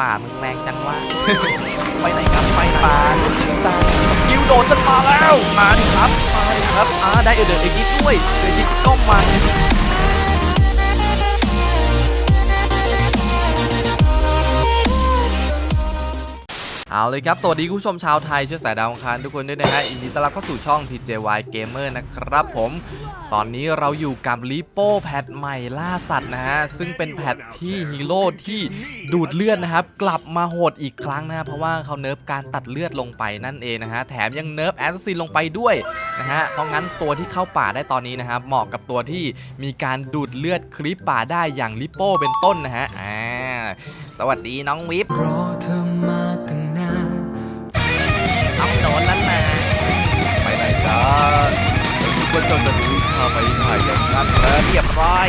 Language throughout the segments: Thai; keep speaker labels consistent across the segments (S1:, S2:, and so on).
S1: ป่ามึงแรงจังวะ ไปไหนครับไปป่าตามคิวโดดจะมาแล้ว มาดิครับ มาดิครับอ่าได้เอเดอร์เอกิด้วยเอกิก็มา เอาเลยครับ สวัสดีคุณผู้ชมชาวไทยเชื้อสายดาวอังคารทุกคนด้วยนะฮะยินดีต้อนรับเข้าสู่ช่อง PJY Gamer นะครับผม ตอนนี้เราอยู่กับลิโป้แพทใหม่ล่าสัตว์นะฮะ ซึ่งเป็นแพทที่ฮีโร่ที่ดูดเลือดนะครับ กลับมาโหดอีกครั้งนะฮะเพราะว่าเขาเนิร์ฟการตัดเลือดลงไปนั่นเองนะฮะ แถมยังเนิร์ฟแอสซินลงไปด้วยนะฮะ เพราะงั้นตัวที่เข้าป่าได้ตอนนี้นะครับเหมาะกับตัวที่มีการดูดเลือดคลิปป่าได้อย่างลิโป้เป็นต้นนะฮะ อ่า สวัสดีน้องวิป
S2: รอเธอมา
S1: คิดว่าเจ้าจะหนีข้าไปถ่ายอย่างนั้นเหรอเรียบร้อย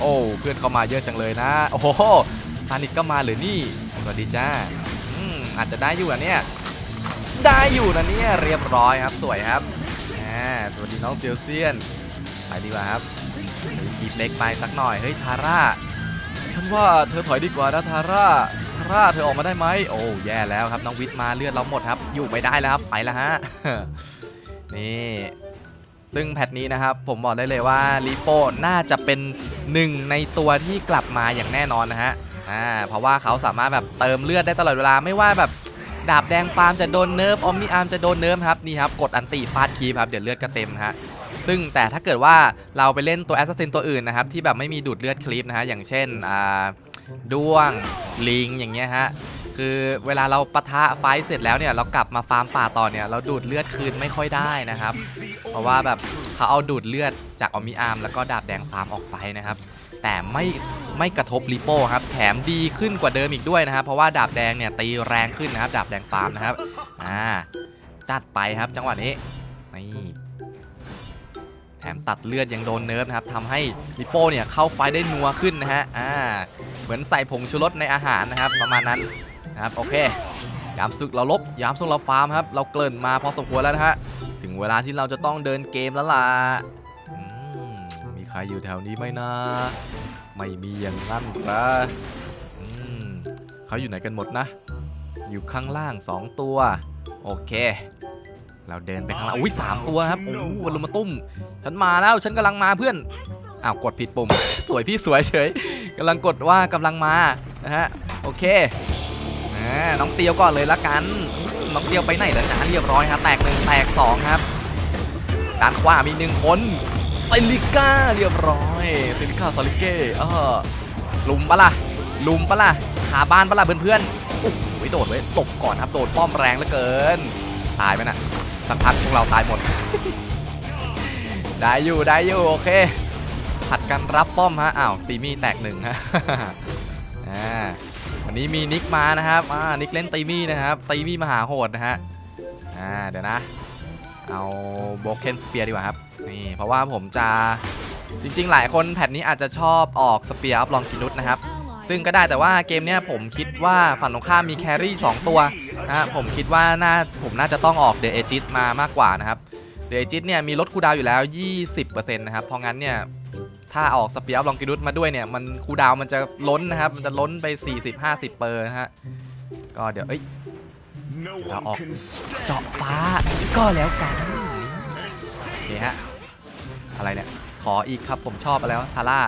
S1: โอ้เพื่อนเข้ามาเยอะจังเลยนะ โอ้โหซานิกก็มาหรือนี่สวัสดีจ้าอืมอาจจะได้อยู่นะเนี่ย ได้อยู่นะเนี่ยเรียบร้อยครับสวยครับอ่าสวัสดีน้องเตียวเซียนไปดีกว่าครับคีบเล็กไปสักหน่อยเฮ้ยทาร่าฉันว่าเธอถอยดีกว่านะทาร่าทาร่าเธอออกมาได้ไหมโอ้แย่แล้วครับน้องวิทย์มาเลือดเราหมดครับ อยู่ไม่ได้แล้วครับไปแล้วฮะ นี่ ซึ่งแพทนี้นะครับ ผมบอกได้เลยว่าลิโป้น่าจะเป็นหนึ่งในตัวที่กลับมาอย่างแน่นอนนะฮะอ่าเพราะว่าเขาสามารถแบบเติมเลือดได้ตลอดเวลาไม่ว่าแบบดาบแดงฟาร์มจะโดนเนิร์ฟออมมิอาร์มจะโดนเนิร์ฟครับนี่ครับกดอันติฟาดคีครับเดี๋ยวเลือดก็เต็มนะฮะซึ่งแต่ถ้าเกิดว่าเราไปเล่นตัวแอสซัสซินตัวอื่นนะครับที่แบบไม่มีดูดเลือดคลิปนะฮะอย่างเช่นอ่าด้วงลิงอย่างเงี้ยฮะ คือเวลาเราปะทะไฟเสร็จแล้วเนี่ยเรากลับมาฟาร์มป่าต่อเนี่ยเราดูดเลือดคืนไม่ค่อยได้นะครับ เพราะว่าแบบเขาเอาดูดเลือดจากออมิอาร์มแล้วก็ดาบแดงฟาร์มออกไปนะครับ แต่ไม่ไม่กระทบลิโป้ครับแถมดีขึ้นกว่าเดิมอีกด้วยนะครับ เพราะว่าดาบแดงเนี่ยตีแรงขึ้นนะครับ ดาบแดงฟาร์มนะครับอ่าจัดไปครับจังหวะนี้นี่แถมตัดเลือดยังโดนเนิร์ฟนะครับทำให้ลิโป้เนี่ยเข้าไฟได้นัวขึ้นนะฮะอ่าเหมือนใส่ผงชูรสในอาหารนะครับ ประมาณนั้น ครับโอเค ยามศึกเราลบ ยามสู้เราฟาร์มครับ เราเกินมาพอสมควรแล้วนะฮะ ถึงเวลาที่เราจะต้องเดินเกมแล้วล่ะมีใครอยู่แถวนี้ไหมนะ ไม่มีอย่างนั้นเหรอเขาอยู่ไหนกันหมดนะ อยู่ข้างล่าง 2 ตัว โอเค เราเดินไปข้างล่างอุ้ยสามตัวครับโอ้วันลุมมาตุ้ม ฉันมาแล้วฉันกำลังมาเพื่อนอ้าวกดผิดปุ่ม สวยพี่สวยเฉยกำลังกดว่ากำลังมานะฮะโอเค น้องเตียวก่อนเลยละกัน น้องเตียวไปไหนแล้วจ้าเรียบร้อยครับแตกหนึ่งแตกสองครับด้านขวามีหนึ่งคนซิลิก้าเรียบร้อยซิลิก้าซาลิเก้เออลุมปะล่ะลุมปะล่ะขาบ้านปะล่ะเพื่อนๆโอ้โหโดดไว้ตบก่อนครับโดดป้อมแรงเหลือเกิน ตายไหมน่ะสักพักพวกเราตายหมด ได้อยู่ได้อยู่โอเคผัดกันรับป้อมฮะอ้าวตีมีแตกหนึ่งฮะอ่า วันนี้มีนิกมานะครับอ่านิกเล่นตีมี่นะครับตีมี่มหาโหดนะฮะอ่าเดี๋ยวนะ เอาโบเคนสเปียร์ดีกว่าครับนี่เพราะว่าผมจะจริง ๆ หลายคนแพทนี้อาจจะชอบออกสเปียร์อัพลองกินุสนะครับซึ่งก็ได้แต่ว่าเกมเนี้ยผมคิดว่าฝั่งตรงข้ามมีแครี่2ตัวนะฮะผมคิดว่าน่าผมน่าจะต้องออกเดอะเอจิตมามากกว่านะครับเดอะเอจิตเนี่ยมีลดคูดาวอยู่แล้ว 20%นะครับเพราะงั้นเนี่ย ถ้าออกสเปียร์ลองกินุสมาด้วยเนี่ย มันคูดาวมันจะล้นนะครับ มันจะล้นไป 40-50 เปอร์นะฮะ ก็เดี๋ยว เอ้ย
S2: No
S1: one
S2: one
S1: can
S2: can
S1: เจาะฟ้าก็แล้วกันโอเคฮะ อะไรเนี่ย ขออีกครับผมชอบอะไรวทาร่า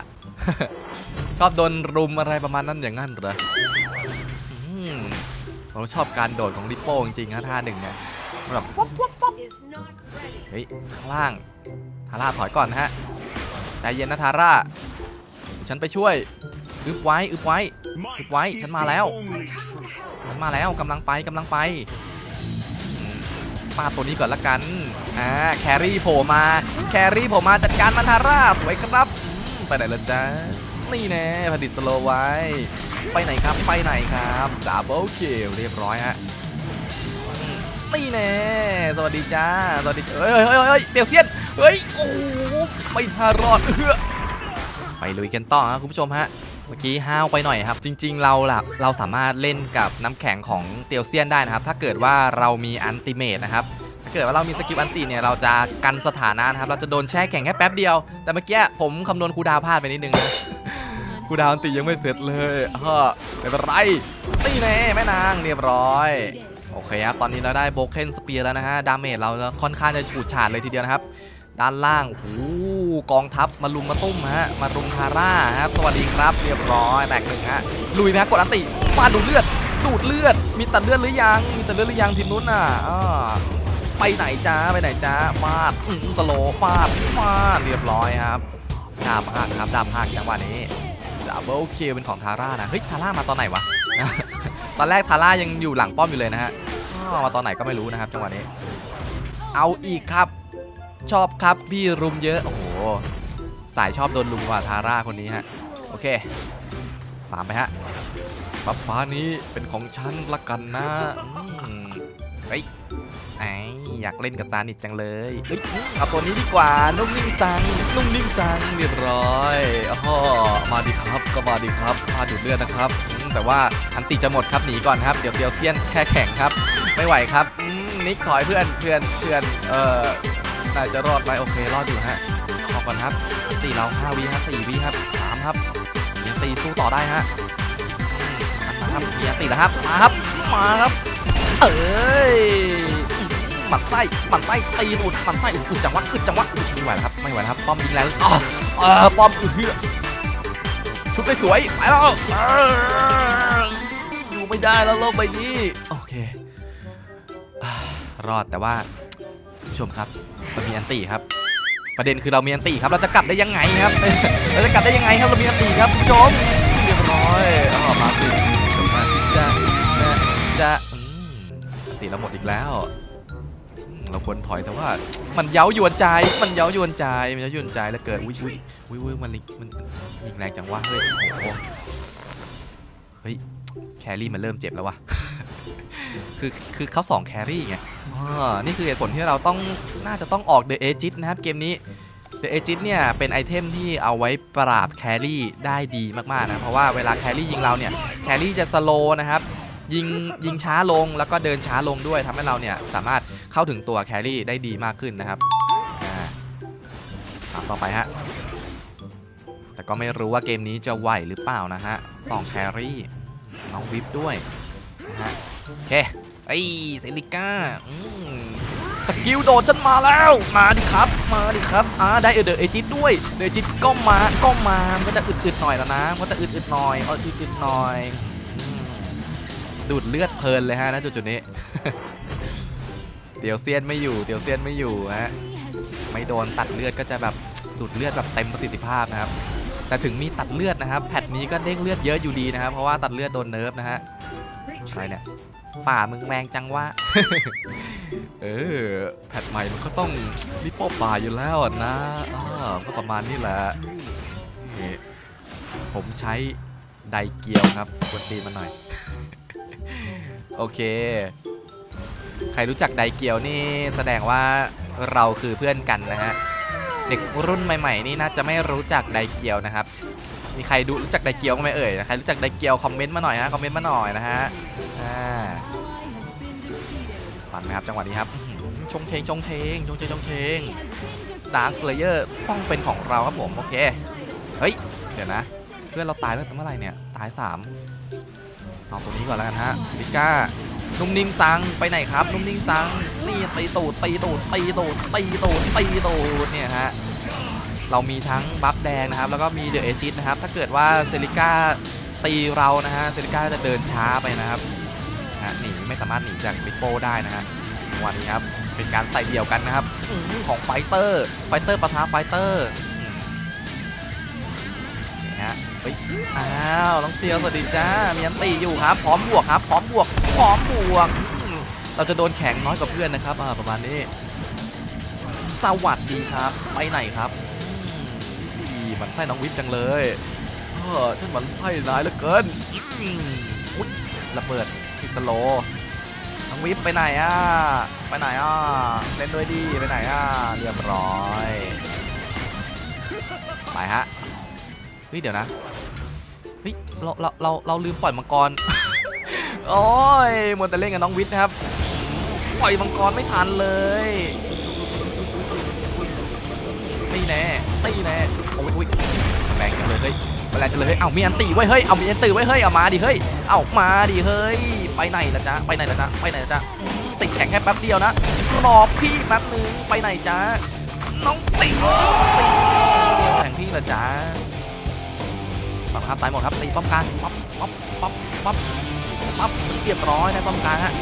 S1: ชอบโดนรุมอะไรประมาณนั้นอย่างนั้นเหรอผมชอบการโดดของริปโป้จริงๆฮะท่าหนึ่งเนี่ยแบบฟบฟบฟบเฮ้ยข้างล่างทาร่าถอยก่อนฮะ ใจเย็นนะทาร่าฉันไปช่วยอึบไว้อึบไว้
S2: Might
S1: Why?
S2: is
S1: ฉันมาแล้ว
S2: only truth.
S1: มันมาแล้วกำลังไปกำลังไปฟาดตัวนี้ก่อนละกันอ่าแครี่โผล่มาแครี่โผล่มาจัดการมันทาร่าสวยครับไปไหนละจ๊ะนี่แน่พดิสโลไว้ ไปไหนครับไปไหนครับดับเบิลคิลเรียบร้อยฮะนี่แน่สวัสดีจ้าสวัสดีเฮ้ยเฮ้ยเฮ้ยเฮ้ยเปียวเซียนเฮ้ยโอ้ ไม่ทารอดเอื้อไปลุยกันต่อครับคุณผู้ชมฮะเมื่อกี้ห้าวไปหน่อยครับ จริง ๆ เราหลักเราสามารถเล่นกับน้ำแข็งของเตียวเซียนได้นะครับ ถ้าเกิดว่าเรามีอันติเมตนะครับถ้าเกิดว่าเรามีสกิลอันติเนี่ยเราจะกันสถานะนะครับ เราจะโดนแช่แข็งแค่แป๊บเดียว แต่เมื่อกี้ผมคำนวณคูดาวพลาดไปนิดนึงนะกูดาวน์ตียังไม่เสร็จเลยฮะไม่เป็นไรตีแน่แม่นางเรียบร้อยโอเคครับตอนนี้เราได้โบเคนสเปียร์แล้วนะฮะดาเมจเราค่อนข้างจะฉูดฉาดเลยทีเดียวนะครับ ด้านล่างโอ้กองทัพมาลุมมาตุ้มฮะ มารุมคาร่าครับ สวัสดีครับ เรียบร้อยแตกหนึ่งฮะ ลุยไหมฮะกดอันติฟาดดูเลือด สูดเลือด มีตัดเลือดหรือยัง มีตัดเลือดหรือยังทีมนู้นน่ะอ่าไปไหนจ้า ไปไหนจ้า ฟาดอื้อสโลฟาด ฟาด เรียบร้อยครับ ดาบหักครับ ดาบหักจังหวะนี้ดับเบิลคิวเป็นของทาร่านะ เฮ้ย ทาร่ามาตอนไหนวะ ตอนแรกทาร่ายังอยู่หลังป้อมอยู่เลยนะฮะมาตอนไหนก็ไม่รู้นะครับจังหวะนี้ เอาอีกครับ ชอบครับพี่รุมเยอะ โอ้โห สายชอบโดนลุมกว่าทาร่าคนนี้ฮะ โอเคฟาร์มไปฮะบัฟฟ้านี้เป็นของฉันละกันนะเฮ้ยไออยากเล่นกับซานิดจังเลยเอ้ยเอาตัวนี้ดีกว่า นุ่มนิ่มซัง นุ่มนิ่มซังเรียบร้อยอ๋อมาดีครับ ก็มาดีครับพาดูดเลือดนะครับ แต่ว่าอันติจะหมดครับหนีก่อนครับ เดี๋ยวเดียวเซียนแค่แข่งครับ ไม่ไหวครับนิกถอยเพื่อนเพื่อนเพื่อน เอ่อ น่าจะรอดไหมโอเครอดอยู่ฮะออกก่อนครับสี่เราห้าวิฮะสี่วิครับสามครับยังตีสู้ต่อได้ฮะมาครับเียตีแล้วครับมาครับมาครับ เอ้ยหมัดไส้หมัดไส้ตีอุดหมัดไส้อุดจังหวะอุดจังหวะอุดไม่ไหวแล้วครับไม่ไหวแล้วครับป้อมยิงแรงอ๋อเออป้อมอุดเพื่ชุดไปสวยไปแล้วเอออยู่ไม่ได้แล้วโลกใบนี้โอเครอดแต่ว่าผู้ชมครับ เรามีอันตีครับ ประเด็นคือเรามีอันตีครับ เราจะกลับได้ยังไงครับ เราจะกลับได้ยังไงครับ เรามีอันตีครับผู้ชมเรียบร้อยอ๋อมาสิมาสิจ้านะจ้าอืมอันตีเราหมดอีกแล้ว เราควรถอยแต่ว่า มันเย้ายวนใจ มันเย้ายวนใจ มันเย้ายวนใจแล้วเกิดอุ้ยอุ้ยอุ้ยอุ้ยมันลิมันยิงแรงจังวะเฮ้ยโอ้โหเฮ้ยแครี่มันเริ่มเจ็บแล้ววะคือคือเขาสองแครี่ไง นี่คือเหตุผลที่เราต้องน่าจะต้องออกเดอะเอจิตนะครับเกมนี้เดอะเอจิตเนี่ยเป็นไอเทมที่เอาไว้ปราบแครี่ได้ดีมากๆนะเพราะว่าเวลาแครี่ยิงเราเนี่ยแครี่จะสโลนะครับยิงยิงช้าลงแล้วก็เดินช้าลงด้วยทำให้เราเนี่ยสามารถเข้าถึงตัวแครี่ได้ดีมากขึ้นนะครับอ่าต่อไปฮะแต่ก็ไม่รู้ว่าเกมนี้จะไหวหรือเปล่านะฮะสองแครี่น้องวิปด้วยนะฮะโอเค ไอ้เซริก้าสกิลโดดฉันมาแล้ว มาดิครับ มาดิครับอ่าได้เออเดอเอจิตด้วยเดอเอจิตก็มาก็มามันก็จะอึดๆหน่อยแล้วนะมันก็จะอึดๆหน่อยเอาอึดๆหน่อยดูดเลือดเพลินเลยฮะนะจุดๆนี้เดี๋ยวเซียนไม่อยู่เดี๋ยวเซียนไม่อยู่ฮะไม่โดนตัดเลือดก็จะแบบดูดเลือดแบบเต็มประสิทธิภาพนะครับแต่ถึงมีตัดเลือดนะครับแพทนี้ก็เด้งเลือดเยอะอยู่ดีนะครับเพราะว่าตัดเลือดโดนเนิร์ฟนะฮะอะไรเนี่ย ป่ามึงแรงจังวะ เออ แพทใหม่มันก็ต้องมีป้ป่าอยู่แล้วนะอ่าก็ประมาณนี้แหละนี่ผมใช้ไดเกียวครับกดตีมาหน่อย โอเค ใครรู้จักไดเกียวนี่แสดงว่าเราคือเพื่อนกันนะฮะ เด็กรุ่นใหม่ ๆ นี่น่าจะไม่รู้จักไดเกียวนะครับ มีใครดูรู้จักไดเกียวไหมเอ่ย ใครรู้จักไดเกียวคอมเมนต์มาหน่อยฮะ คอมเมนต์มาหน่อยนะฮะาปันไหมครับจังหวะนี้ครับชงเชงชงเชงชงเชงชงเชงดาร์สเลเยอร์ต้องเป็นของเราครับผมโอเคเฮ้ยเดี๋ยวนะ เพื่อนเราตายตั้งแต่เมื่อไหร่เนี่ยตายสามเอาตัวนี้ก่อนแล้วกันฮะลิก้านุ่มนิ่มซังไปไหนครับ นุ่มนิ่มซังนี่ตีตูดตีตูดตีตูดตีตูดตีตูดเนี่ยฮะเรามีทั้งบัฟแดงนะครับ แล้วก็มีเดอะเอจิตนะครับ ถ้าเกิดว่าเซริก้าตีเรานะฮะเซริก้าจะเดินช้าไปนะครับ ฮะหนีไม่สามารถหนีจากลิปโป้ได้นะฮะจังหวะนี้ครับเป็นการใส่เดี่ยวกันนะครับอของไฟเตอร์ไฟเตอร์ปะทะไฟเตอร์นี่ฮะเฮ้ยอ้าวน้องเซียวสวัสดีจ้ามีอันตีอยู่ครับพร้อมบวกครับพร้อมบวกพร้อมบวก เราจะโดนแข็งน้อยกว่าเพื่อนนะครับอ่าประมาณนี้ สวัสดีครับ ไปไหนครับอืมมันไส้น้องวิทย์จังเลยเออฉันมันไส้นายเหลือเกินอุ๊ยระเบิด พิสโลน้องวิทย์ไปไหนอะ ไปไหนอะ เล่นด้วยดีไปไหนอะ เรียบร้อย ไปฮะ เฮ้ย เดี๋ยวนะ เฮ้ย เรา เรา เรา เราลืมปล่อยมังกร โอ้ยมัวแต่เล่นกับน้องวิทนะครับ ปล่อยมังกรไม่ทันเลยตีแน่ตีแน่โอ้ยอุ้ยแรงจังเลยเฮ้ยไปแล้วจะเลยเฮ้ย เอามีอันตีไว้เฮ้ย เอามีอันตีไว้เฮ้ย เอามาดิเฮ้ย เอามาดิเฮ้ย ไปไหนล่ะจ๊ะไปไหนล่ะจ๊ะไปไหนล่ะจ๊ะติดแข็งแค่แป๊บเดียวนะรอพี่แป๊บนึงไปไหนจ๊ะน้องติติดแข่งพี่ล่ะจ๊ะฝั่งครับตายหมดครับตีป้อมกลางป๊อปป๊อปป๊อปป๊อปป๊อปเรียบร้อยได้ป้อมกลางฮะ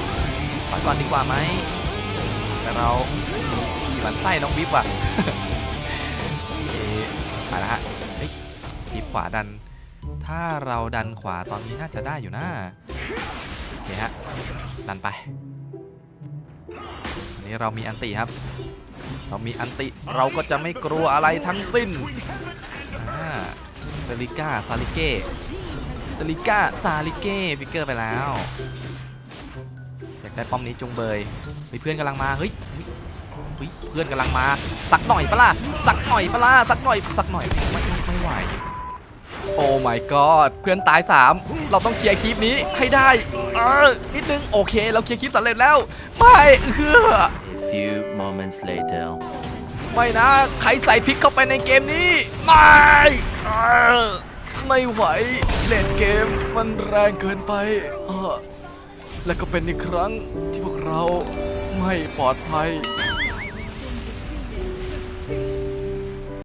S1: ถอยก่อนดีกว่าไหมแต่เราขี่หมันไส้น้องบิ๊บว่ะไปแล้วฮะเฮ้ยทีบขวาดัน ถ้าเราดันขวาตอนนี้น่าจะได้อยู่นะ เคฮะดันไปอันนี้เรามีอันติครับ เรามีอันติเราก็จะไม่กลัวอะไรทั้งสิ้นอ่าเซลิก้าซาลิเก้เซลิก้าซาลิเก้ฟิกเกอร์ไปแล้ว อยากได้ป้อมนี้จงเบยมีเพื่อนกำลังมาเฮ้ยเฮ้ยเพื่อนกำลังมา สักหน่อยปะล่ะสักหน่อยปะล่ะสักหน่อยสักหน่อยไม่ไม่ไหว โอ้ my god เพื่อนตาย 3 เราต้องเคลียร์คลิปนี้ให้ได้เออนิดนึง โอเค เราเคลียร์คลิปสำเร็จแล้ว ไม่เออ
S3: A few moments later.
S1: ไม่นะ ใครใส่พริกเข้าไปในเกมนี้ ไม่เออไม่ไหวเล่นเกมมันแรงเกินไปเออและก็เป็นอีกครั้งที่พวกเราไม่ปลอดภัย